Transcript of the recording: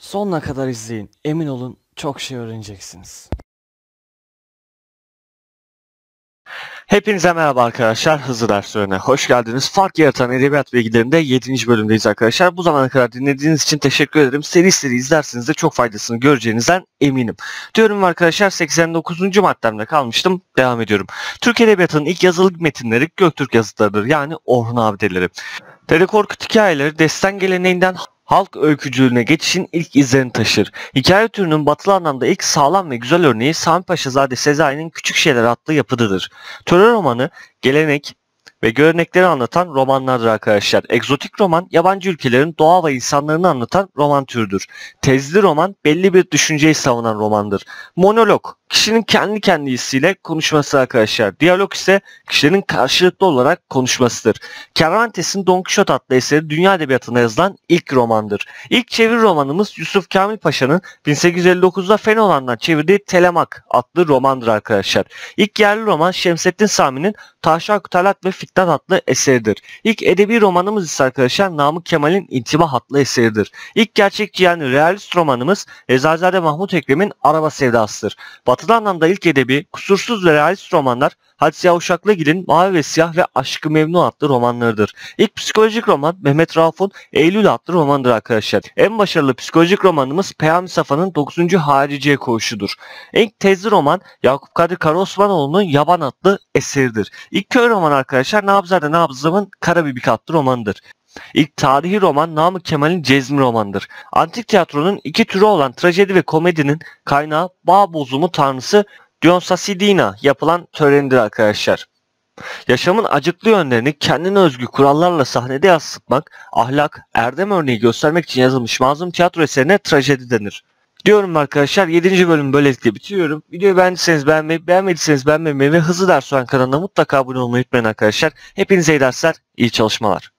Sonuna kadar izleyin. Emin olun çok şey öğreneceksiniz. Hepinize merhaba arkadaşlar. Hızlı derslerine hoş geldiniz. Fark yaratan edebiyat bilgilerinde 7. bölümdeyiz arkadaşlar. Bu zamana kadar dinlediğiniz için teşekkür ederim. Seri seri izlerseniz de çok faydasını göreceğinizden eminim. Diyorum arkadaşlar 89. maddemde kalmıştım. Devam ediyorum. Türk Edebiyatı'nın ilk yazılı metinleri Göktürk yazıtlarıdır. Yani Orhun Abideleri. Dede Korkut hikayeleri destan geleneğinden halk öykücülüğüne geçişin ilk izlerini taşır. Hikaye türünün batılı anlamda ilk sağlam ve güzel örneği Sami Paşazade Sezai'nin Küçük Şeyler adlı yapıdıdır. Töre romanı, gelenek ve görenekleri anlatan romanlardır arkadaşlar. Egzotik roman, yabancı ülkelerin doğa ve insanlarını anlatan roman türüdür. Tezli roman, belli bir düşünceyi savunan romandır. Monolog, kişinin kendi kendisiyle konuşması arkadaşlar. Diyalog ise kişilerin karşılıklı olarak konuşmasıdır. Cervantes'in Don Quixote adlı eseri dünya edebiyatına yazılan ilk romandır. İlk çeviri romanımız Yusuf Kamil Paşa'nın 1859'da Fenolan'dan çevirdiği Telemak adlı romandır arkadaşlar. İlk yerli roman Şemsettin Sami'nin Taşa Talat ve Fitnat adlı eseridir. İlk edebi romanımız ise arkadaşlar Namık Kemal'in İntibah adlı eseridir. İlk gerçekçi yani realist romanımız Eczacızade Mahmut Ekrem'in Araba Sevdasıdır. Batılı anlamda ilk edebi, kusursuz ve realist romanlar Hadise Uşaklıgil'in Mavi ve Siyah ve Aşkı Memnu adlı romanlarıdır. İlk psikolojik roman Mehmet Rauf'un Eylül adlı romandır arkadaşlar. En başarılı psikolojik romanımız Peyami Safa'nın 9. Hariciye Koğuşu'dur. İlk tezli roman Yakup Kadri Karaosmanoğlu'nun Yaban adlı eseridir. İlk köy romanı arkadaşlar Nabzade Nabzım'ın Karabibik adlı romanıdır. İlk tarihi roman Namık Kemal'in Cezmi romanıdır. Antik tiyatronun iki türü olan trajedi ve komedinin kaynağı bağ bozumu tanrısı Dionysasidina yapılan törenidir arkadaşlar. Yaşamın acıklı yönlerini kendine özgü kurallarla sahnede yansıtmak, ahlak, erdem örneği göstermek için yazılmış mazlum tiyatro eserine trajedi denir. Diyorum arkadaşlar 7. bölümü böylelikle bitiriyorum. Videoyu beğendiyseniz beğenmeyi, beğenmediyseniz beğenmemeyi ve hızlı ders olan kanalına mutlaka abone olmayı unutmayın arkadaşlar. Hepinize iyi dersler, iyi çalışmalar.